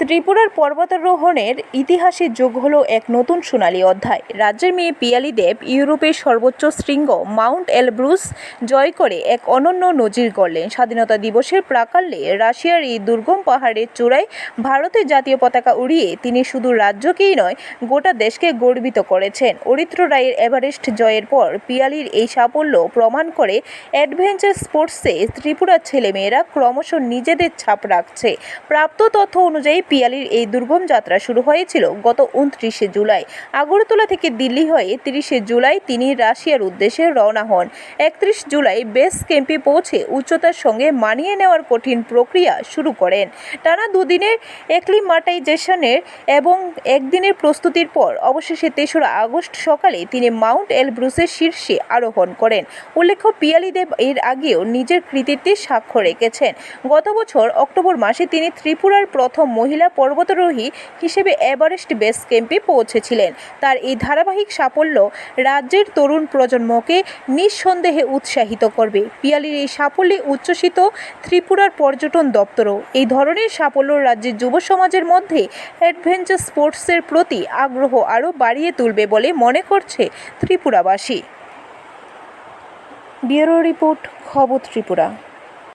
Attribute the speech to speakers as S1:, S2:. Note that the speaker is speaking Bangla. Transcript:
S1: ত্রিপুরার পর্বতারোহণের ইতিহাসে যোগ হলো এক নতুন সোনালী অধ্যায়। রাজ্যের মেয়ে পিয়ালি দেব, ইউরোপের সর্বোচ্চ শৃঙ্গ মাউন্ট এলব্রুস জয় করে এক অনন্য নজির গড়লেন। স্বাধীনতা দিবসের প্রাকাল্যে রাশিয়ার এই দুর্গম পাহাড়ের চূড়ায় ভারতের জাতীয় পতাকা উড়িয়ে তিনি শুধু রাজ্যকেই নয়, গোটা দেশকে গর্বিত করেছেন। অরিত্র রায়ের এভারেস্ট জয়ের পর পিয়ালির এই সাফল্য প্রমাণ করে অ্যাডভেঞ্চার স্পোর্টসে ত্রিপুরার ছেলেমেয়েরা ক্রমশ নিজেদের ছাপ রাখছে। প্রাপ্ত তথ্য অনুযায়ী পিয়ালির এই দুর্গম যাত্রা শুরু হয়েছিল গত উনত্রিশে জুলাই। আগরতলা থেকে দিল্লি হয়ে তিরিশে জুলাই তিনি রাশিয়ার উদ্দেশ্যে রওনা হন। একত্রিশ জুলাই বেস ক্যাম্পে পৌঁছে উচ্চতার সঙ্গে মানিয়ে নেওয়ার কঠিন প্রক্রিয়া শুরু করেন। টানা দুদিনের অ্যাক্লিমাটাইজেশনের এবং একদিনের প্রস্তুতির পর অবশেষে তেসরা আগস্ট সকালে তিনি মাউন্ট এলব্রুসের শীর্ষে আরোহণ করেন। উল্লেখ্য, পিয়ালি দেব এর আগেও নিজের কৃতিত্বে সাক্ষ্য রেখেছেন। গত বছর অক্টোবর মাসে তিনি ত্রিপুরার প্রথম মহিলা পর্বতারোহী হিসেবে এভারেস্ট বেস ক্যাম্পে পৌঁছেছিলেন। তার এই ধারাবাহিক সাফল্য রাজ্যের তরুণ প্রজন্মকে নিঃসন্দেহে উৎসাহিত করবে। পিয়ালির এই সাফল্যে উচ্ছ্বসিত ত্রিপুরার পর্যটন দপ্তরও। এই ধরনের সাফল্য রাজ্যের যুব সমাজের মধ্যে অ্যাডভেঞ্চার স্পোর্টসের প্রতি আগ্রহ আরও বাড়িয়ে তুলবে বলে মনে করছে ত্রিপুরাবাসী। ব্যুরো রিপোর্ট, খবর ত্রিপুরা।